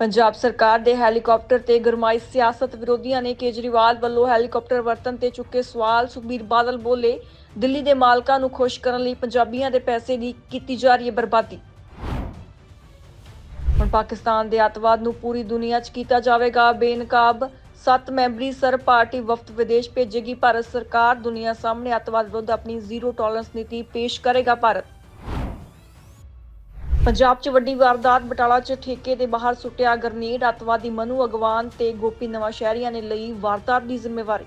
ਪੰਜਾਬ ਸਰਕਾਰ ਦੇ ਹੈਲੀਕਾਪਟਰ ਤੇ ਗਰਮਾਈ ਸਿਆਸਤ ਵਿਰੋਧੀਆਂ ਨੇ ਕੇਜਰੀਵਾਲ ਵੱਲੋਂ ਹੈਲੀਕਾਪਟਰ ਵਰਤਨ ਤੇ ਚੁੱਕੇ ਸਵਾਲ, ਸੁਖਬੀਰ ਬਾਦਲ ਬੋਲੇ, ਦਿੱਲੀ ਦੇ ਮਾਲਕਾਂ ਨੂੰ ਖੁਸ਼ ਕਰਨ ਲਈ ਪੰਜਾਬੀਆਂ ਦੇ ਪੈਸੇ ਦੀ ਕੀਤੀ ਜਾ ਰਹੀ ਹੈ ਬਰਬਾਦੀ। ਹੁਣ ਪਾਕਿਸਤਾਨ ਦੇ ਅੱਤਵਾਦ ਨੂੰ ਪੂਰੀ ਦੁਨੀਆ 'ਚ ਕੀਤਾ ਜਾਵੇਗਾ ਬੇਨਕਾਬ। ਸੱਤ ਮੈਂਬਰੀ ਸਰ ਪਾਰਟੀ ਵਫਦ ਵਿਦੇਸ਼ ਭੇਜੇਗੀ, ਭਾਰਤ ਸਰਕਾਰ ਦੁਨੀਆ ਸਾਹਮਣੇ ਅੱਤਵਾਦ ਵਿਰੁੱਧ ਆਪਣੀ ਜ਼ੀਰੋ ਟੋਲਰੈਂਸ ਨੀਤੀ ਪੇਸ਼ ਕਰੇਗਾ, ਭਾਰਤ। ਪੰਜਾਬ 'ਚ ਵੱਡੀ ਵਾਰਦਾਤ, ਬਟਾਲਾ 'ਚ ਠੇਕੇ ਦੇ ਬਾਹਰ ਸੁੱਟਿਆ ਗ੍ਰਨੇਡ, ਅੱਤਵਾਦੀ ਮਨੂ ਅਗਵਾਨ ਤੇ ਗੋਪੀ ਨਵਾਂ ਸ਼ਹਿਰੀਆਂ ਨੇ ਲਈ ਵਾਰਦਾਤ ਦੀ ਜ਼ਿੰਮੇਵਾਰੀ।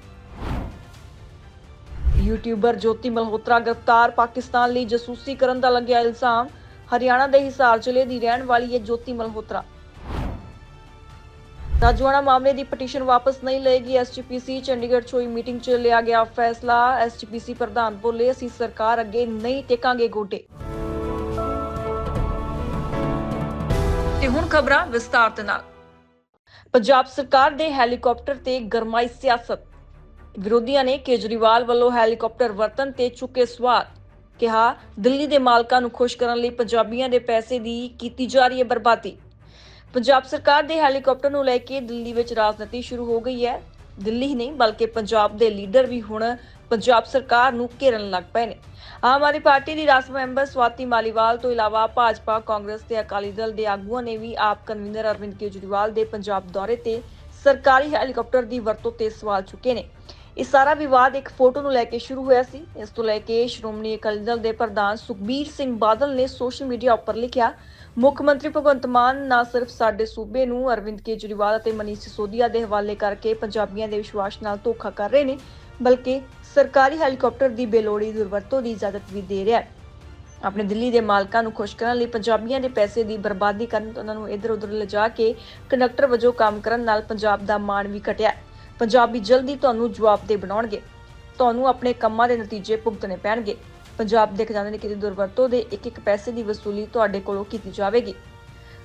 ਯੂਟਿਊਬਰ ਜੋਤੀ ਮਲਹੋਤਰਾ ਗ੍ਰਿਫਤਾਰ, ਪਾਕਿਸਤਾਨ ਲਈ ਜਸੂਸੀ ਕਰਨ ਦਾ ਲੱਗਿਆ ਇਲਜ਼ਾਮ। ਹਰਿਆਣਾ ਦੇ ਹਿਸਾਰ ਜ਼ਿਲ੍ਹੇ ਦੀ ਰਹਿਣ ਵਾਲੀ ਹੈ ਜੋਤੀ ਮਲਹੋਤਰਾ। ਰਾਜਵਾੜਾ ਮਾਮਲੇ ਦੀ ਪਟੀਸ਼ਨ ਵਾਪਸ ਨਹੀਂ ਲਏਗੀ ਐਸਜੀਪੀਸੀ ਚੰਡੀਗੜ੍ਹ 'ਚ ਹੋਈ ਮੀਟਿੰਗ 'ਚ ਲਿਆ ਗਿਆ ਫੈਸਲਾ। ਐਸਜੀਪੀਸੀ ਪ੍ਰਧਾਨ ਬੋਲੇ, ਅਸੀਂ ਸਰਕਾਰ ਅੱਗੇ ਨਹੀਂ ਟੇਕਾਂਗੇ ਗੋਡੇ। ਤੇ ਹੁਣ ਖਬਰਾਂ ਵਿਸਤਾਰ ਨਾਲ। ਪੰਜਾਬ ਸਰਕਾਰ ਦੇ ਹੈਲੀਕਾਪਟਰ ਤੇ ਗਰਮਾਈ ਸਿਆਸਤ। ਵਿਰੋਧੀਆਂ ਨੇ ਕੇਜਰੀਵਾਲ ਵੱਲੋਂ ਹੈਲੀਕਾਪਟਰ ਵਰਤਨ ਤੇ ਚੁੱਕੇ ਸਵਾਲ। ਕਿਹਾ, ਦਿੱਲੀ ਦੇ ਮਾਲਕਾਂ ਨੂੰ ਖੁਸ਼ ਕਰਨ ਲਈ ਪੰਜਾਬੀਆਂ ਦੇ ਪੈਸੇ ਦੀ ਕੀਤੀ ਜਾ ਰਹੀ ਹੈ ਬਰਬਾਦੀ। ਪੰਜਾਬ ਸਰਕਾਰ ਦੇ ਹੈਲੀਕਾਪਟਰ ਨੂੰ ਲੈ ਕੇ ਦਿੱਲੀ ਵਿੱਚ ਰਾਜਨੀਤੀ ਸ਼ੁਰੂ ਹੋ ਗਈ ਹੈ। ਦਿੱਲੀ ਹੀ ਨਹੀਂ, ਬਲਕਿ ਪੰਜਾਬ ਦੇ ਲੀਡਰ ਵੀ ਹੁਣ ਪੰਜਾਬ ਸਰਕਾਰ ਨੂੰ ਘੇਰਨ ਲੱਗ ਪਏ ਨੇ। ਆਮ ਆਦਮੀ ਪਾਰਟੀ ਦੀ ਰਾਜ ਮੈਂਬਰ ਸਵਾਤੀ ਮਾਲੀਵਾਲ ਤੋਂ ਇਲਾਵਾ ਭਾਜਪਾ, ਕਾਂਗਰਸ ਤੇ ਅਕਾਲੀ ਦਲ ਦੇ ਆਗੂਆਂ ਨੇ ਵੀ ਆਪ ਕਨਵੀਨਰ ਅਰਵਿੰਦ ਕੇਜਰੀਵਾਲ ਦੇ ਪੰਜਾਬ ਦੌਰੇ ਤੇ ਸਰਕਾਰੀ ਹੈਲੀਕਾਪਟਰ ਦੀ ਵਰਤੋਂ ਤੇ ਸਵਾਲ ਚੁੱਕੇ ਨੇ। ਇਹ ਸਾਰਾ ਵਿਵਾਦ ਇੱਕ ਫੋਟੋ ਨੂੰ ਲੈ ਕੇ ਸ਼ੁਰੂ ਹੋਇਆ ਸੀ। ਇਸ ਤੋਂ ਲੈ ਕੇ ਸ਼੍ਰੋਮਣੀ ਅਕਾਲੀ ਦਲ ਦੇ ਪ੍ਰਧਾਨ ਸੁਖਬੀਰ ਸਿੰਘ ਬਾਦਲ ਨੇ ਸੋਸ਼ਲ ਮੀਡੀਆ ਉੱਪਰ ਲਿਖਿਆ, ਮੁੱਖ ਮੰਤਰੀ ਭਗਵੰਤ ਮਾਨ ਨਾ ਸਿਰਫ ਸਾਡੇ ਸੂਬੇ ਨੂੰ ਅਰਵਿੰਦ ਕੇਜਰੀਵਾਲ ਅਤੇ ਮਨੀਸ਼ ਸਿਸੋਦੀਆ ਦੇ ਹਵਾਲੇ ਕਰਕੇ ਪੰਜਾਬੀਆਂ ਦੇ ਵਿਸ਼ਵਾਸ ਨਾਲ ਧੋਖਾ ਕਰ ਰਹੇ ਨੇ ਬਲਕਿ ਸਰਕਾਰੀ ਹੈਲੀਕਾਪਟਰ ਦੀ ਬੇਲੋੜੀ ਦੁਰਵਰਤੋਂ ਦੀ ਇਜਾਜ਼ਤ ਵੀ ਦੇ ਰਿਹਾ ਹੈ। ਆਪਣੇ ਦਿੱਲੀ ਦੇ ਮਾਲਕਾਂ ਨੂੰ ਖੁਸ਼ ਕਰਨ ਲਈ ਪੰਜਾਬੀਆਂ ਦੇ ਪੈਸੇ ਦੀ ਬਰਬਾਦੀ ਕਰਨ ਤੇ ਉਹਨਾਂ ਨੂੰ ਇੱਧਰ-ਉੱਧਰ ਲਿਜਾ ਕੇ ਕੰਡਕਟਰ ਵਜੋਂ ਕੰਮ ਕਰਨ ਨਾਲ ਪੰਜਾਬ ਦਾ ਮਾਣ ਵੀ ਘਟਿਆ ਪੰਜਾਬੀ ਜਲਦੀ ਤੁਹਾਨੂੰ ਜਵਾਬਦੇਹ ਬਣਾਉਣਗੇ। ਤੁਹਾਨੂੰ ਆਪਣੇ ਕੰਮਾਂ ਦੇ ਨਤੀਜੇ ਭੁਗਤਣੇ ਪੈਣਗੇ। ਪੰਜਾਬ ਦੇ ਖਜ਼ਾਨੇ ਦੀ ਕੀਤੀ ਦੁਰਵਰਤੋਂ ਦੇ ਇੱਕ ਇੱਕ ਪੈਸੇ ਦੀ ਵਸੂਲੀ ਤੁਹਾਡੇ ਕੋਲੋਂ ਕੀਤੀ ਜਾਵੇਗੀ।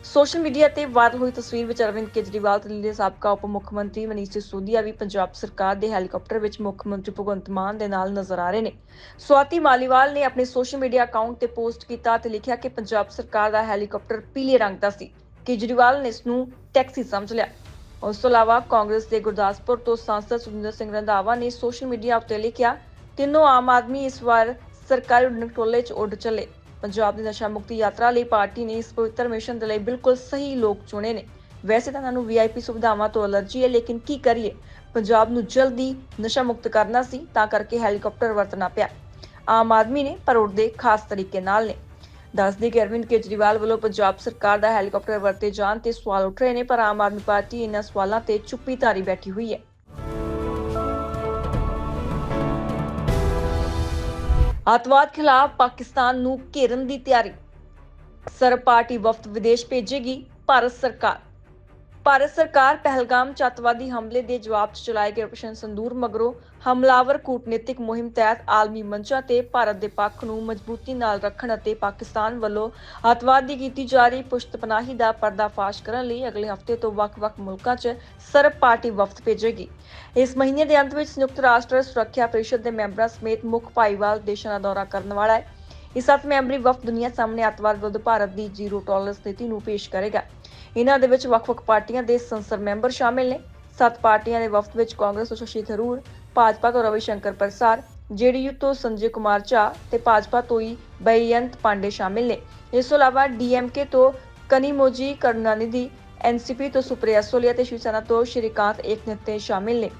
ਸੋਸ਼ਲ ਮੀਡੀਆ ਤੇ ਵਾਇਰਲ ਹੋਈ ਤਸਵੀਰ ਵਿੱਚ ਅਰਵਿੰਦ ਕੇਜਰੀਵਾਲ ਤੇ ਦਿੱਲੀ ਸਾਬਕਾ ਉਪ ਮੁੱਖ ਮੰਤਰੀ ਮਨੀਸ਼ ਸਿਸੋਦੀਆ ਵੀ ਪੰਜਾਬ ਸਰਕਾਰ ਦੇ ਹੈਲੀਕਾਪਟਰ ਵਿੱਚ ਮੁੱਖ ਮੰਤਰੀ ਭਗਵੰਤ ਮਾਨ ਦੇ ਨਾਲ ਨਜ਼ਰ ਆ ਰਹੇ ਨੇ। ਸਵਾਤੀ ਮਾਲੀਵਾਲ ਨੇ ਆਪਣੇ ਸੋਸ਼ਲ ਮੀਡੀਆ ਅਕਾਊਂਟ ਤੇ ਪੋਸਟ ਕੀਤਾ ਤੇ ਲਿਖਿਆ ਕਿ ਪੰਜਾਬ ਸਰਕਾਰ ਦਾ ਹੈਲੀਕਾਪਟਰ ਪੀਲੇ ਰੰਗ ਦਾ ਸੀ। ਕੇਜਰੀਵਾਲ ਨੇ ਇਸ ਨੂੰ ਟੈਕਸੀ ਸਮਝ ਲਿਆ। ਉਸ ਤੋਂ ਇਲਾਵਾ ਕਾਂਗਰਸ ਦੇ ਗੁਰਦਾਸਪੁਰ ਤੋਂ ਸਾਂਸਦ ਸੁਖਿੰਦਰ ਸਿੰਘ ਰੰਧਾਵਾ ਨੇ ਸੋਸ਼ਲ ਮੀਡੀਆ ਉੱਤੇ ਲਿਖਿਆ, ਤਿੰਨੋਂ ਆਮ ਆਦਮੀ ਇਸ ਵਾਰ ਸਰਕਾਰੀ ਉਡਣ ਟੋਲੇ 'ਚ ਉੱਡ ਚੱਲੇ। ਪੰਜਾਬ ਦੀ ਨਸ਼ਾ ਮੁਕਤੀ ਯਾਤਰਾ ਲਈ ਪਾਰਟੀ ਨੇ ਇਸ ਪਵਿੱਤਰ ਮਿਸ਼ਨ ਦੇ ਲਈ ਬਿਲਕੁਲ ਸਹੀ ਲੋਕ ਚੁਣੇ ਨੇ। ਵੈਸੇ ਤਾਂ ਇਹਨਾਂ ਨੂੰ ਵੀਆਈਪੀ ਸੁਵਿਧਾਵਾਂ ਤੋਂ ਅਲਰਜੀ ਹੈ, ਲੇਕਿਨ ਕੀ ਕਰੀਏ? ਪੰਜਾਬ ਨੂੰ ਜਲਦੀ ਨਸ਼ਾ ਮੁਕਤ ਕਰਨਾ ਸੀ, ਤਾਂ ਕਰਕੇ ਹੈਲੀਕਾਪਟਰ ਵਰਤਣਾ ਪਿਆ। ਆਮ ਆਦਮੀ ਨੇ ਪਰ ਉੱਡਦੇ ਖਾਸ ਤਰੀਕੇ ਨਾਲ ਨੇ। ਦੱਸਦੇ ਕਿ ਅਰਵਿੰਦ ਕੇਜਰੀਵਾਲ ਵੱਲੋਂ ਪੰਜਾਬ ਸਰਕਾਰ ਦਾ ਹੈਲੀਕਾਪਟਰ ਵਰਤੇ ਜਾਣ ਤੇ ਸਵਾਲ ਉੱਠ ਰਹੇ ਨੇ, ਪਰ ਆਮ ਆਦਮੀ ਪਾਰਟੀ ਇਹਨਾਂ ਸਵਾਲਾਂ ਤੇ ਚੁੱਪੀ ਧਾਰੀ ਬੈਠੀ ਹੋਈ ਹੈ। ਅੱਤਵਾਦ ਖਿਲਾਫ ਪਾਕਿਸਤਾਨ ਨੂੰ ਘੇਰਨ ਦੀ ਤਿਆਰੀ। ਸਰ ਪਾਰਟੀ ਵਫਦ ਵਿਦੇਸ਼ ਭੇਜੇਗੀ ਭਾਰਤ ਸਰਕਾਰ। ਭਾਰਤ ਸਰਕਾਰ ਪਹਿਲਗਾਮ ਚ ਅੱਤਵਾਦੀ ਹਮਲੇ ਦੇ ਜਵਾਬ 'ਚ ਚਲਾਏ ਗਏ ਆਪਰੇਸ਼ਨ ਸੰਦੂਰ ਮਗਰੋਂ ਹਮਲਾਵਰ ਕੂਟਨੀਤਿਕ ਮੁਹਿੰਮ ਤਹਿਤ ਆਲਮੀ ਮੰਚਾਂ ਤੇ ਭਾਰਤ ਦੇ ਪੱਖ ਨੂੰ ਮਜ਼ਬੂਤੀ ਨਾਲ ਰੱਖਣ ਅਤੇ ਪਾਕਿਸਤਾਨ ਵੱਲੋਂ ਅੱਤਵਾਦ ਦੀ ਕੀਤੀ ਜਾ ਰਹੀ ਪੁਸ਼ਤਪਨਾਹੀ ਦਾ ਪਰਦਾਫਾਸ਼ ਕਰਨ ਲਈ ਅਗਲੇ ਹਫ਼ਤੇ ਤੋਂ ਵੱਖ-ਵੱਖ ਮੁਲਕਾਂ 'ਚ ਸਰਬ ਪਾਰਟੀ ਵਫਦ ਭੇਜੇਗੀ। ਇਸ ਮਹੀਨੇ ਦੇ ਅੰਤ ਵਿੱਚ ਸੰਯੁਕਤ ਰਾਸ਼ਟਰ ਸੁਰੱਖਿਆ ਪਰਿਸ਼ਦ ਦੇ ਮੈਂਬਰਾਂ ਸਮੇਤ ਮੁੱਖ ਭਾਈਵਾਲ ਦੇਸ਼ਾਂ ਦਾ ਦੌਰਾ ਕਰਨ ਵਾਲਾ ਹੈ। ਇਹ ਸੱਤ ਮੈਂਬਰੀ ਵਫਦ ਦੁਨੀਆ ਸਾਹਮਣੇ ਅੱਤਵਾਦ ਵਿਰੁੱਧ ਭਾਰਤ ਦੀ ਜ਼ੀਰੋ ਟੋਲਰੈਂਸ ਨੀਤੀ ਨੂੰ ਪੇਸ਼ ਕਰੇਗਾ। ਇਹਨਾਂ ਦੇ ਵਿੱਚ ਵੱਖ-ਵੱਖ ਪਾਰਟੀਆਂ ਦੇ ਸੰਸਦ ਮੈਂਬਰ ਸ਼ਾਮਿਲ ਨੇ। ਸੱਤ ਪਾਰਟੀਆਂ ਦੇ ਵਫਦ ਵਿੱਚ ਕਾਂਗਰਸ ਤੋਂ ਸ਼ਸ਼ੀ ਥਰੂਰ, ਭਾਜਪਾ ਤੋਂ ਰਵੀ ਸ਼ੰਕਰ ਪ੍ਰਸਾਦ, ਜੇਡੀਯੂ ਤੋਂ ਸੰਜੇ ਕੁਮਾਰ ਝਾ ਤੇ ਭਾਜਪਾ ਤੋਂ ਹੀ ਬੇਅੰਤ ਪਾਂਡੇ ਸ਼ਾਮਿਲ ਨੇ। ਇਸ ਤੋਂ ਇਲਾਵਾ ਡੀਐਮਕੇ ਤੋਂ ਕਨੀਮੋਜੀ ਕਰੁਣਾਨਿਧੀ ਐਨਸੀਪੀ ਤੋਂ ਸੁਪ੍ਰਿਆ ਸੋਲੀਆ ਤੇ ਸ਼ਿਵ ਸੈਨਾ ਤੋਂ ਸ਼੍ਰੀਕਾਂਤ ਏਕਨਿੱਤੇ ਸ਼ਾਮਿਲ ਨੇ।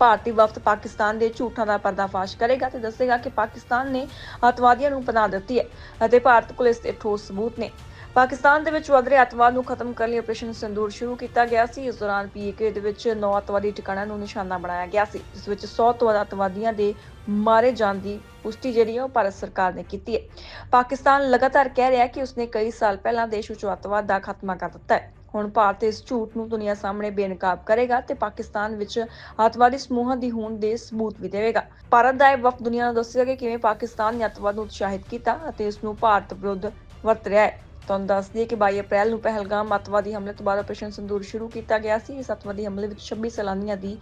ਭਾਰਤੀ ਵਫਦ ਪਾਕਿਸਤਾਨ ਦੇ ਝੂਠਾਂ ਦਾ ਪਰਦਾਫਾਸ਼ ਕਰੇਗਾ ਤੇ ਦੱਸੇਗਾ ਕਿ ਪਾਕਿਸਤਾਨ ਨੇ ਅੱਤਵਾਦੀਆਂ ਨੂੰ ਪਨਾਹ ਦਿੱਤੀ ਹੈ ਅਤੇ ਭਾਰਤ ਕੋਲ ਇਸ ਦੇ ਠੋਸ ਸਬੂਤ ਨੇ। ਪਾਕਿਸਤਾਨ ਦੇ ਵਿੱਚ ਵੱਧ ਰਹੇ ਅੱਤਵਾਦ ਨੂੰ ਖਤਮ ਕਰਨ ਲਈ ਆਪਰੇਸ਼ਨ ਸੰਦੂਰ ਸ਼ੁਰੂ ਕੀਤਾ ਗਿਆ ਸੀ। ਇਸ ਦੌਰਾਨ ਪੀਏਕੇ ਦੇ ਵਿੱਚ 9 ਅੱਤਵਾਦੀ ਟਿਕਾਣਿਆਂ ਨੂੰ ਨਿਸ਼ਾਨਾ ਬਣਾਇਆ ਗਿਆ ਸੀ, ਜਿਸ ਵਿੱਚ 100 ਤੋਂ ਵੱਧ ਅੱਤਵਾਦੀਆਂ ਦੇ ਮਾਰੇ ਜਾਣ ਦੀ ਪੁਸ਼ਟੀ ਜਿਹੜੀ ਹੈ ਉਹ ਭਾਰਤ ਸਰਕਾਰ ਨੇ ਕੀਤੀ ਹੈ। ਪਾਕਿਸਤਾਨ ਲਗਾਤਾਰ ਕਹਿ ਰਿਹਾ ਹੈ ਕਿ ਉਸਨੇ ਕਈ ਸਾਲ ਪਹਿਲਾਂ ਦੇਸ਼ ਵਿੱਚ ਅੱਤਵਾਦ ਦਾ ਖਾਤਮਾ ਕਰ ਦਿੱਤਾ ਹੈ। ਹੁਣ ਭਾਰਤ ਇਸ ਝੂਠ ਨੂੰ ਦੁਨੀਆ ਸਾਹਮਣੇ ਬੇਨਕਾਬ ਕਰੇਗਾ ਤੇ ਪਾਕਿਸਤਾਨ ਵਿੱਚ ਅੱਤਵਾਦੀ ਸਮੂਹਾਂ ਦੀ ਹੋਣ ਦੇ ਸਬੂਤ ਵੀ ਦੇਵੇਗਾ। ਭਾਰਤ ਦਾ ਇਹ ਵਫਦ ਦੁਨੀਆ ਨੂੰ ਦੱਸੇਗਾ ਕਿ ਕਿਵੇਂ ਪਾਕਿਸਤਾਨ ਨੇ ਅੱਤਵਾਦ ਨੂੰ ਉਤਸ਼ਾਹਿਤ ਕੀਤਾ ਅਤੇ ਇਸ ਨੂੰ ਭਾਰਤ ਵਿਰੁੱਧ ਵਰਤ ਰਿਹਾ ਹੈ। ਤੁਹਾਨੂੰ ਦੱਸ ਦਈਏ ਕਿ 22 ਅਪ੍ਰੈਲ ਨੂੰ ਪਹਿਲਗਾਮ ਅੱਤਵਾਦੀ ਹਮਲੇ ਤੋਂ ਬਾਅਦ ਆਪਰੇਸ਼ਨ ਸੰਦੂਰ ਸ਼ੁਰੂ ਕੀਤਾ ਗਿਆ ਸੀ। ਇਸ ਅੱਤਵਾਦੀ ਹਮਲੇ ਵਿੱਚ 26 ਸੈਲਾਨੀਆਂ ਦੀ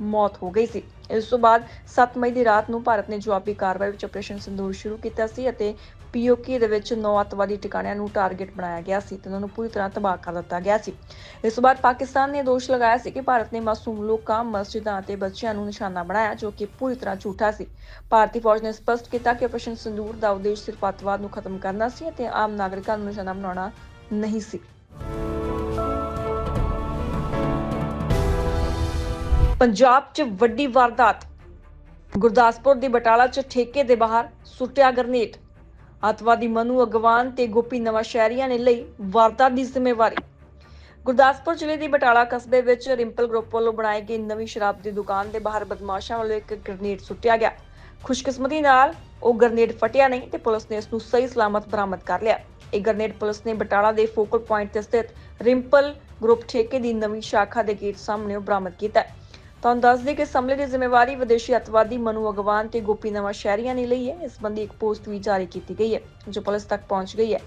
ਮੌਤ ਹੋ ਗਈ ਸੀ। ਇਸ ਤੋਂ ਬਾਅਦ 7 ਮਈ ਦੀ ਰਾਤ ਨੂੰ ਭਾਰਤ ਨੇ ਜਵਾਬੀ ਕਾਰਵਾਈ ਵਿੱਚ ਆਪਰੇਸ਼ਨ ਸੰਦੂਰ ਸ਼ੁਰੂ ਕੀਤਾ ਸੀ ਅਤੇ ਪੀਓਕੇ ਦੇ ਵਿੱਚ ਨੌ ਅੱਤਵਾਦੀ ਟਿਕਾਣਿਆਂ ਨੂੰ ਟਾਰਗੇਟ ਬਣਾਇਆ ਗਿਆ ਸੀ ਤੇ ਉਹਨਾਂ ਨੂੰ ਪੂਰੀ ਤਰ੍ਹਾਂ ਤਬਾਹ ਕਰ ਦਿੱਤਾ ਗਿਆ ਸੀ। ਇਸ ਤੋਂ ਬਾਅਦ ਪਾਕਿਸਤਾਨ ਨੇ ਦੋਸ਼ ਲਗਾਇਆ ਸੀ ਕਿ ਭਾਰਤ ਨੇ ਮਾਸੂਮ ਲੋਕਾਂ, ਮਸਜਿਦਾਂ ਅਤੇ ਬੱਚਿਆਂ ਨੂੰ ਨਿਸ਼ਾਨਾ ਬਣਾਇਆ ਜੋ ਕਿ ਪੂਰੀ ਤਰ੍ਹਾਂ ਝੂਠਾ ਸੀ। ਭਾਰਤੀ ਫੌਜ ਨੇ ਸਪਸ਼ਟ ਕੀਤਾ ਕਿ ਆਪਰੇਸ਼ਨ ਸੰਦੂਰ ਦਾ ਉਦੇਸ਼ ਸਿਰਫ ਅੱਤਵਾਦ ਨੂੰ ਖਤਮ ਕਰਨਾ ਸੀ ਅਤੇ ਆਮ ਨਾਗਰਿਕਾਂ ਨੂੰ ਨਿਸ਼ਾਨਾ ਬਣਾਉਣਾ ਨਹੀਂ ਸੀ। ਪੰਜਾਬ 'ਚ ਵੱਡੀ ਵਾਰਦਾਤ। ਗੁਰਦਾਸਪੁਰ ਦੀ ਬਟਾਲਾ 'ਚ ਠੇਕੇ ਦੇ ਬਾਹਰ ਸੁੱਟਿਆ ਗਰਨੇਟ। ਅੱਤਵਾਦੀ ਮਨੂ ਅਗਵਾਨ ਤੇ ਗੋਪੀ ਨਵਾਂ ਸ਼ਹਿਰੀਆਂ ਨੇ ਲਈ ਵਾਰਦਾਤ ਦੀ ਜ਼ਿੰਮੇਵਾਰੀ। ਗੁਰਦਾਸਪੁਰ ਜ਼ਿਲ੍ਹੇ ਦੇ ਬਟਾਲਾ ਕਸਬੇ ਵਿੱਚ ਰਿੰਪਲ ਗਰੁੱਪ ਵੱਲੋਂ ਬਣਾਈ ਗਈ ਨਵੀਂ ਸ਼ਰਾਬ ਦੀ ਦੁਕਾਨ ਦੇ ਬਾਹਰ ਬਦਮਾਸ਼ਾਂ ਵੱਲੋਂ ਇੱਕ ਗ੍ਰਨੇਡ ਸੁੱਟਿਆ ਗਿਆ। ਖੁਸ਼ਕਿਸਮਤੀ ਨਾਲ ਉਹ ਗ੍ਰਨੇਡ ਫਟਿਆ ਨਹੀਂ ਤੇ ਪੁਲਿਸ ਨੇ ਇਸ ਨੂੰ ਸਹੀ ਸਲਾਮਤ ਬਰਾਮਦ ਕਰ ਲਿਆ। ਇਹ ਗ੍ਰਨੇਡ ਪੁਲਿਸ ਨੇ ਬਟਾਲਾ ਦੇ ਫੋਕਲ ਪੁਆਇੰਟ ਤੇ ਸਥਿਤ ਰਿੰਪਲ ਗਰੁੱਪ ਠੇਕੇ ਦੀ ਨਵੀਂ ਸ਼ਾਖਾ ਦੇ ਗੇਟ ਸਾਹਮਣੇ ਬਰਾਮਦ ਕੀਤਾ ਹੈ। ਤੁਹਾਨੂੰ ਦੱਸ ਦਈਏ ਕਿ ਇਸ ਹਮਲੇ ਦੀ ਜ਼ਿੰਮੇਵਾਰੀ ਵਿਦੇਸ਼ੀ ਅਤਵਾਦੀ ਮਨੂ ਅਗਵਾਨ ਤੇ ਗੋਪੀ ਨਵਾਂ ਸ਼ਹਿਰੀਆਂ ਨੇ ਲਈ ਹੈ। ਇਸ ਸੰਬੰਧੀ ਇੱਕ ਪੋਸਟ ਵੀ ਜਾਰੀ ਕੀਤੀ ਗਈ ਹੈ, ਜੋ ਪੁਲਿਸ ਤੱਕ ਪਹੁੰਚ ਗਈ ਹੈ।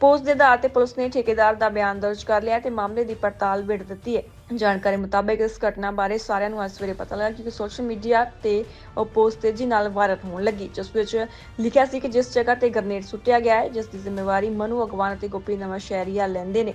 ਪੋਸਟ ਦੇ ਆਧਾਰ ਤੇ ਪੁਲਿਸ ਨੇ ਠੇਕੇਦਾਰ ਦਾ ਬਿਆਨ ਦਰਜ ਕਰ ਲਿਆ ਤੇ ਮਾਮਲੇ ਦੀ ਪੜਤਾਲ ਵਿੱਢ ਦਿੱਤੀ ਹੈ। ਜਾਣਕਾਰੀ ਮੁਤਾਬਕ ਇਸ ਘਟਨਾ ਬਾਰੇ ਸਾਰਿਆਂ ਨੂੰ ਅੱਜ ਸਵੇਰੇ ਪਤਾ ਲੱਗਾ ਕਿਉਂਕਿ ਸੋਸ਼ਲ ਮੀਡੀਆ ਤੇ ਉਹ ਪੋਸਟ ਤੇਜ਼ੀ ਨਾਲ ਵਾਇਰਲ ਹੋਣ ਲੱਗੀ, ਜਿਸ ਵਿੱਚ ਲਿਖਿਆ ਸੀ ਕਿ ਜਿਸ ਜਗ੍ਹਾ ਤੇ ਗ੍ਰਨੇਡ ਸੁੱਟਿਆ ਗਿਆ ਹੈ, ਜਿਸ ਦੀ ਜ਼ਿੰਮੇਵਾਰੀ ਮਨੂ ਅਗਵਾਨ ਅਤੇ ਗੋਪੀ ਨਵਾਂ ਸ਼ਹਿਰੀਆ ਲੈਂਦੇ ਨੇ।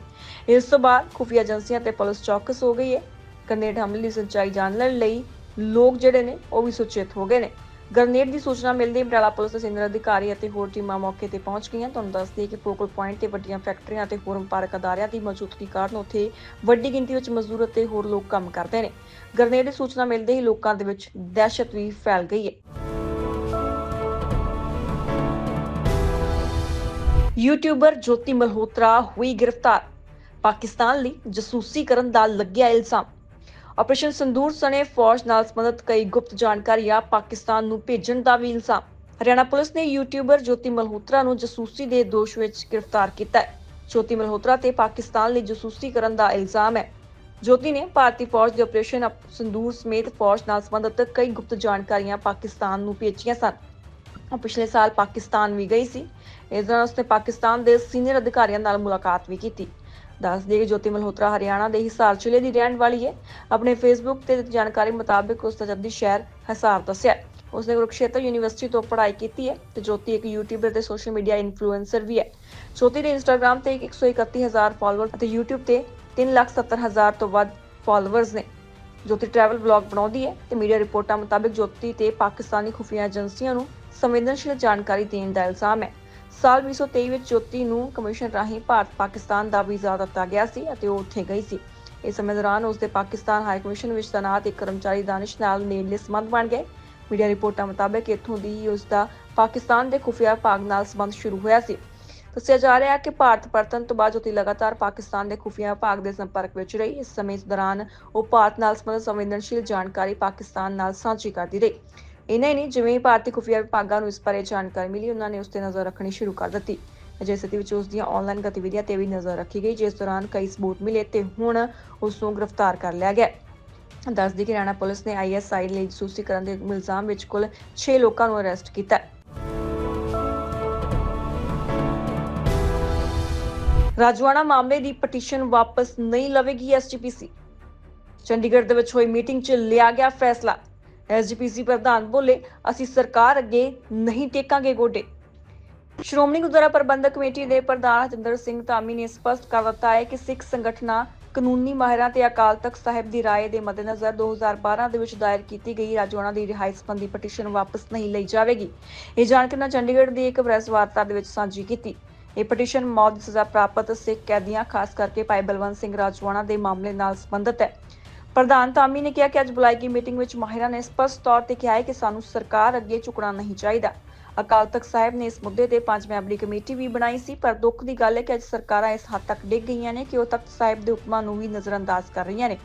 ਇਸ ਤੋਂ ਬਾਅਦ ਖੁਫੀਆ ਏਜੰਸੀਆਂ ਤੇ ਪੁਲਿਸ ਚੌਕਸ ਹੋ ਗਈ ਹੈ। ਗਰਨੇਡ ਹਮਲੇ ਦੀ ਸੱਚਾਈ ਜਾਣਨ ਲਈ ਲੋਕ ਜਿਹੜੇ ਨੇ, ਉਹ ਵੀ ਸੁਚੇਤ ਹੋ ਗਏ ਨੇ। ਗਰਨੇਡ ਦੀ ਸੂਚਨਾ ਮਿਲਦੇ ਹੀ ਬਟਾਲਾ ਪੁਲਿਸ ਦੇ ਸੀਨੀਅਰ ਅਧਿਕਾਰੀ ਅਤੇ ਹੋਰ ਟੀਮਾਂ ਮੌਕੇ ਤੇ ਪਹੁੰਚ ਗਈਆਂ। ਤੁਹਾਨੂੰ ਦੱਸ ਦਈਏ ਕਿ ਫੋਕਲ ਪੁਆਇੰਟ ਤੇ ਵੱਡੀਆਂ ਫੈਕਟਰੀਆਂ ਅਤੇ ਹੋਰ ਵਪਾਰਕ ਅਦਾਰਿਆਂ ਦੀ ਮੌਜੂਦਗੀ ਕਾਰਨ ਉੱਥੇ ਵੱਡੀ ਗਿਣਤੀ ਵਿੱਚ ਮਜ਼ਦੂਰ ਅਤੇ ਹੋਰ ਲੋਕ ਕੰਮ ਕਰਦੇ ਨੇ। ਗ੍ਰਨੇਡ ਦੀ ਸੂਚਨਾ ਮਿਲਦੇ ਹੀ ਲੋਕਾਂ ਦੇ ਵਿੱਚ ਦਹਿਸ਼ਤ ਵੀ ਫੈਲ ਗਈ ਹੈ। ਯੂਟਿਊਬਰ ਜੋਤੀ ਮਲਹੋਤਰਾ ਹੋਈ ਗ੍ਰਿਫਤਾਰ। ਪਾਕਿਸਤਾਨ ਲਈ ਜਸੂਸੀ ਕਰਨ ਦਾ ਲੱਗਿਆ ਇਲਜ਼ਾਮ। ਆਪਰੇਸ਼ਨ ਸੰਦੂਰ ਸਣੇ ਫੌਜ ਨਾਲ ਸੰਬੰਧਿਤ ਕਈ ਗੁਪਤ ਜਾਣਕਾਰੀਆਂ ਪਾਕਿਸਤਾਨ ਨੂੰ ਭੇਜਣ ਦਾ ਵੀ ਇਲਜ਼ਾਮ। ਹਰਿਆਣਾ ਪੁਲਿਸ ਨੇ ਯੂਟਿਊਬਰ ਜੋਤੀ ਮਲਹੋਤਰਾ ਨੂੰ ਜਾਸੂਸੀ ਦੇ ਦੋਸ਼ ਵਿੱਚ ਗ੍ਰਿਫਤਾਰ ਕੀਤਾ ਹੈ। ਜੋਤੀ ਮਲਹੋਤਰਾ ਤੇ ਪਾਕਿਸਤਾਨ ਲਈ ਜਾਸੂਸੀ ਕਰਨ ਦਾ ਇਲਜ਼ਾਮ ਹੈ। ਜੋਤੀ ਨੇ ਭਾਰਤੀ ਫੌਜ ਦੇ ਆਪਰੇਸ਼ਨ ਅਪ- ਸੰਦੂਰ ਸਮੇਤ ਫੌਜ ਨਾਲ ਸੰਬੰਧਿਤ ਕਈ ਗੁਪਤ ਜਾਣਕਾਰੀਆਂ ਪਾਕਿਸਤਾਨ ਨੂੰ ਭੇਜੀਆਂ ਸਨ। ਉਹ ਪਿਛਲੇ ਸਾਲ ਪਾਕਿਸਤਾਨ ਵੀ ਗਈ ਸੀ। ਇਸ ਦੌਰਾਨ ਉਸਨੇ ਪਾਕਿਸਤਾਨ ਦੇ ਸੀਨੀਅਰ ਅਧਿਕਾਰੀਆਂ ਨਾਲ ਮੁਲਾਕਾਤ ਵੀ ਕੀਤੀ। ਦੱਸ ਦਈਏ ਕਿ ਜੋਤੀ ਮਲਹੋਤਰਾ ਹਰਿਆਣਾ ਦੇ ਹਿਸਾਰ ਜ਼ਿਲ੍ਹੇ ਦੀ ਰਹਿਣ ਵਾਲੀ ਹੈ। ਆਪਣੇ ਫੇਸਬੁੱਕ ਤੇ ਜਾਣਕਾਰੀ ਮੁਤਾਬਕ ਉਸ ਦਾ ਜੱਦੀ ਸ਼ਹਿਰ ਹਿਸਾਰ ਦੱਸਿਆ ਹੈ। ਉਸਨੇ ਕੁਰੂਕਸ਼ੇਤਰ ਯੂਨੀਵਰਸਿਟੀ ਤੋਂ ਪੜ੍ਹਾਈ ਕੀਤੀ ਹੈ ਤੇ ਜੋਤੀ ਇੱਕ ਯੂਟਿਊਬਰ ਤੇ ਸੋਸ਼ਲ ਮੀਡੀਆ ਇਨਫਲੂਐਂਸਰ ਵੀ ਹੈ। ਜੋਤੀ ਦੇ ਇੰਸਟਾਗ੍ਰam ਤੇ 131000 ਫਾਲੋਅਰ ਅਤੇ YouTube ਤੇ 370000 ਤੋਂ ਵੱਧ ਫਾਲੋਅਰਸ ਨੇ। ਜੋਤੀ ਟਰੈਵਲ ਵਲੌਗ ਬਣਾਉਂਦੀ ਹੈ ਤੇ ਮੀਡੀਆ ਰਿਪੋਰਟਾਂ ਮੁਤਾਬਕ ਜੋਤੀ ਤੇ ਪਾਕਿਸਤਾਨੀ ਖੁਫੀਆ ਏਜੰਸੀਆਂ ਨੂੰ ਸੰਵੇਦਨਸ਼ੀਲ ਜਾਣਕਾਰੀ ਦੇਣ ਦਾ ਇਲਜ਼ਾਮ ਹੈ। ਸਾਲ 2023 ਵਿੱਚ ਜੋਤੀ ਨੂੰ ਕਮਿਸ਼ਨ ਰਾਹੀਂ ਭਾਰਤ ਪਾਕਿਸਤਾਨ ਦਾ ਵੀਜ਼ਾ ਦਿੱਤਾ ਗਿਆ ਸੀ ਅਤੇ ਉਹ ਉੱਥੇ ਗਈ ਸੀ। ਇਸ ਸਮੇਂ ਦੌਰਾਨ ਉਸ ਦੇ ਪਾਕਿਸਤਾਨ ਹਾਈ ਕਮਿਸ਼ਨ ਵਿੱਚ ਤੈਨਾਤ ਇੱਕ ਕਰਮਚਾਰੀ ਦਾਨਿਸ਼ ਨਾਲ ਨੇੜਲੇ ਸੰਬੰਧ ਬਣ ਗਏ ਮੀਡੀਆ ਰਿਪੋਰਟਾਂ ਮੁਤਾਬਕ ਇੱਥੋਂ ਦੀ ਹੀ ਉਸ ਦਾ ਪਾਕਿਸਤਾਨ ਦੇ ਖੁਫੀਆ ਵਿਭਾਗ ਨਾਲ ਸੰਬੰਧ ਸ਼ੁਰੂ ਹੋਇਆ ਸੀ। ਦੱਸਿਆ ਜਾ ਰਿਹਾ ਹੈ ਕਿ ਭਾਰਤ ਪਰਤਨ ਤੋਂ ਬਾਅਦ ਜੋਤੀ ਲਗਾਤਾਰ ਪਾਕਿਸਤਾਨ ਦੇ ਖੁਫੀਆ ਵਿਭਾਗ ਦੇ ਸੰਪਰਕ ਵਿੱਚ ਰਹੀ। ਇਸ ਸਮੇਂ ਦੌਰਾਨ ਉਹ ਭਾਰਤ ਨਾਲ ਸੰਬੰਧਿਤ ਸੰਵੇਦਨਸ਼ੀਲ ਜਾਣਕਾਰੀ ਪਾਕਿਸਤਾਨ ਨਾਲ ਸਾਂਝੀ ਕਰਦੀ ਰਹੀ। ਇਨਾ ਹੀ ਨਹੀਂ, ਜਿਵੇਂ ਭਾਰਤੀ ਖੁਫੀਆ ਵਿਭਾਗਾਂ ਨੂੰ ਇਸ ਬਾਰੇ ਜਾਣਕਾਰੀ ਮਿਲੀ, ਉਹਨਾਂ ਨੇ ਉਸ ਤੇ ਨਜ਼ਰ ਰੱਖਣੀ ਸ਼ੁਰੂ ਕਰ ਦਿੱਤੀ। ਅਜਿਹੀ ਸਥਿਤੀ ਵਿੱਚ ਉਸ ਦੀਆਂ ਆਨਲਾਈਨ ਗਤੀਵਿਧੀਆਂ ਤੇ ਵੀ ਨਜ਼ਰ ਰੱਖੀ ਗਈ, ਜਿਸ ਦੌਰਾਨ ਕਈ ਸਬੂਤ ਮਿਲੇ ਤੇ ਹੁਣ ਉਸ ਨੂੰ ਗ੍ਰਿਫਤਾਰ ਕਰ ਲਿਆ ਗਿਆ। ਦੱਸ ਦਈਏ ਕਿ ਹਰਿਆਣਾ ਪੁਲਿਸ ਨੇ ਆਈਐਸਆਈ ਲਈ ਜਸੂਸੀ ਕਰਨ ਦੇ ਇਲਜ਼ਾਮ ਵਿੱਚ ਕੁੱਲ 6 ਲੋਕਾਂ ਨੂੰ ਅਰੈਸਟ ਕੀਤਾ। ਹੈ ਮਾਮਲੇ ਦੀ ਪਟੀਸ਼ਨ ਵਾਪਸ ਨਹੀਂ ਲਵੇਗੀ ਐਸਜੀਪੀਸੀ ਚੰਡੀਗੜ੍ਹ ਦੇ ਵਿੱਚ ਹੋਈ ਮੀਟਿੰਗ 'ਚ ਲਿਆ ਗਿਆ ਫੈਸਲਾ। ਐਸਜੀਪੀਸੀ ਪ੍ਰਧਾਨ ਬੋਲੇ, ਅਸੀਂ ਸਰਕਾਰ ਅੱਗੇ ਨਹੀਂ ਟੇਕਾਂਗੇ ਗੋਡੇ। ਸ਼੍ਰੋਮਣੀ ਗੁਰਦੁਆਰਾ ਪ੍ਰਬੰਧਕ ਕਮੇਟੀ ਦੇ ਪ੍ਰਧਾਨ ਹਰਿੰਦਰ ਸਿੰਘ ਧਾਮੀ ਨੇ ਸਪਸ਼ਟ ਕਰ ਦਿੱਤਾ ਹੈ ਕਿ ਸਿੱਖ ਸੰਗਠਨਾਂ ਕਾਨੂੰਨੀ ਮਾਹਿਰਾਂ ਤੇ ਅਕਾਲ ਤਖਤ ਸਾਹਿਬ ਦੀ ਰਾਏ ਦੇ ਮੱਦੇਨਜ਼ਰ 2012 ਦੇ ਵਿੱਚ ਦਾਇਰ ਕੀਤੀ ਗਈ ਰਾਜੋਣਾ ਦੀ ਰਿਹਾਈ ਸੰਬੰਧੀ ਪਟੀਸ਼ਨ ਵਾਪਸ ਨਹੀਂ ਲਈ ਜਾਵੇਗੀ। ਇਹ ਜਾਣਕਾਰੀ ਨਾਲ ਚੰਡੀਗੜ੍ਹ ਦੀ ਇੱਕ ਪ੍ਰੈਸ ਵਾਰਤਾ ਦੇ ਵਿੱਚ ਸਾਂਝੀ ਕੀਤੀ। ਇਹ ਪਟੀਸ਼ਨ ਮੌਤ ਦੀ ਸਜ਼ਾ ਪ੍ਰਾਪਤ ਸਿੱਖ ਕੈਦੀਆਂ, ਖਾਸ ਕਰਕੇ ਭਾਈ ਬਲਵੰਤ ਸਿੰਘ ਰਾਜਵਾਣਾ ਦੇ ਮਾਮਲੇ ਨਾਲ ਸੰਬੰਧਿਤ ਹੈ। ਪ੍ਰਧਾਨ ਧਾਮੀ ਨੇ ਕਿਹਾ ਕਿ ਅੱਜ ਬੁਲਾਈ ਗਈ ਮੀਟਿੰਗ ਵਿੱਚ ਮਾਹਿਰਾਂ ਨੇ ਸਪਸ਼ਟ ਤੌਰ ਤੇ ਕਿਹਾ ਹੈ ਕਿ ਸਾਨੂੰ ਸਰਕਾਰ ਅੱਗੇ ਝੁਕਣਾ ਨਹੀਂ ਚਾਹੀਦਾ। ਅਕਾਲ ਤਖਤ ਸਾਹਿਬ ਨੇ ਇਸ ਮੁੱਦੇ ਤੇ ਪੰਜ ਮੈਂਬਰੀ ਕਮੇਟੀ ਵੀ ਬਣਾਈ ਸੀ, ਪਰ ਦੁੱਖ ਦੀ ਗੱਲ ਹੈ ਕਿ ਅੱਜ ਸਰਕਾਰਾਂ ਇਸ ਹੱਦ ਤੱਕ ਡਿੱਗ ਗਈਆਂ ਨੇ ਕਿ ਉਹ ਤਖਤ ਸਾਹਿਬ ਦੇ ਹੁਕਮਾਂ ਨੂੰ ਵੀ ਨਜ਼ਰਅੰਦਾਜ਼ ਕਰ ਰਹੀਆਂ ਨੇ।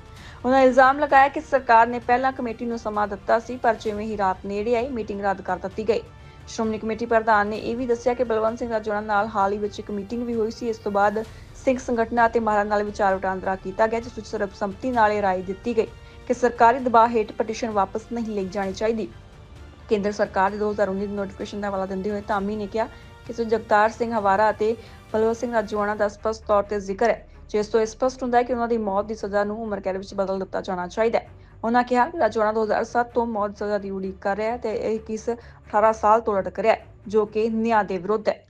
ਉਹਨਾਂ ਇਲਜ਼ਾਮ ਲਗਾਇਆ ਕਿ ਸਰਕਾਰ ਨੇ ਪਹਿਲਾਂ ਕਮੇਟੀ ਨੂੰ ਸਮਾਂ ਦਿੱਤਾ ਸੀ, ਪਰ ਜਿਵੇਂ ਹੀ ਰਾਤ ਨੇੜੇ ਆਈ, ਮੀਟਿੰਗ ਰੱਦ ਕਰ ਦਿੱਤੀ ਗਈ। ਸ਼੍ਰੋਮਣੀ ਕਮੇਟੀ ਪ੍ਰਧਾਨ ਨੇ ਇਹ ਵੀ ਦੱਸਿਆ ਕਿ ਬਲਵੰਤ ਸਿੰਘ ਰਾਜੋਣਾ ਨਾਲ ਹਾਲ ਹੀ ਵਿੱਚ ਇੱਕ ਮੀਟਿੰਗ ਵੀ ਹੋਈ ਸੀ, ਇਸ ਤੋਂ ਬਾਅਦ ਸਿੰਘ ਸੰਗਠਨਾਂ ਅਤੇ ਮਹਾਰਾਜ ਨਾਲ ਵਿਚਾਰ ਵਟਾਂਦਰਾ ਕੀਤਾ ਗਿਆ, ਜਿਸ ਵਿੱਚ ਸਰਬਸੰਮਤੀ ਨਾਲ ਇਹ ਰਾਏ ਦਿੱਤੀ ਗਈ ਕਿ ਸਰਕਾਰੀ ਦਬਾਅ ਹੇਠ ਪਟੀਸ਼ਨ ਵਾਪਸ ਨਹੀਂ ਲਈ ਜਾਣੀ ਚਾਹੀਦੀ। ਕੇਂਦਰ ਸਰਕਾਰ ਦੇ 2019 ਨੋਟੀਫਿਕੇਸ਼ਨ ਦਾ ਹਵਾਲਾ ਦਿੰਦੇ ਹੋਏ ਧਾਮੀ ਨੇ ਕਿਹਾ ਕਿ ਇਸ ਜਗਤਾਰ ਸਿੰਘ ਹਵਾਰਾ ਅਤੇ ਬਲਵੰਤ ਸਿੰਘ ਰਾਜੋਆਣਾ ਦਾ ਸਪਸ਼ਟ ਤੌਰ ਤੇ ਜ਼ਿਕਰ ਹੈ, ਜਿਸ ਤੋਂ ਇਹ ਸਪਸ਼ਟ ਹੁੰਦਾ ਹੈ ਕਿ ਉਹਨਾਂ ਦੀ ਮੌਤ ਦੀ ਸਜ਼ਾ ਨੂੰ ਉਮਰ ਕੈਦ ਵਿੱਚ ਬਦਲ ਦਿੱਤਾ ਜਾਣਾ ਚਾਹੀਦਾ ਹੈ। ਉਹਨਾਂ ਕਿਹਾ ਕਿ ਰਾਜੋਆਣਾ 2007 ਤੋਂ ਮੌਤ ਸਜ਼ਾ ਦੀ ਉਡੀਕ ਕਰ ਰਿਹਾ ਹੈ ਤੇ ਇਹ ਕਿਸ 18 ਸਾਲ ਤੋਂ ਲਟਕ ਰਿਹਾ ਹੈ, ਜੋ ਕਿ ਨਿਆਂ ਦੇ ਵਿਰੁੱਧ ਹੈ।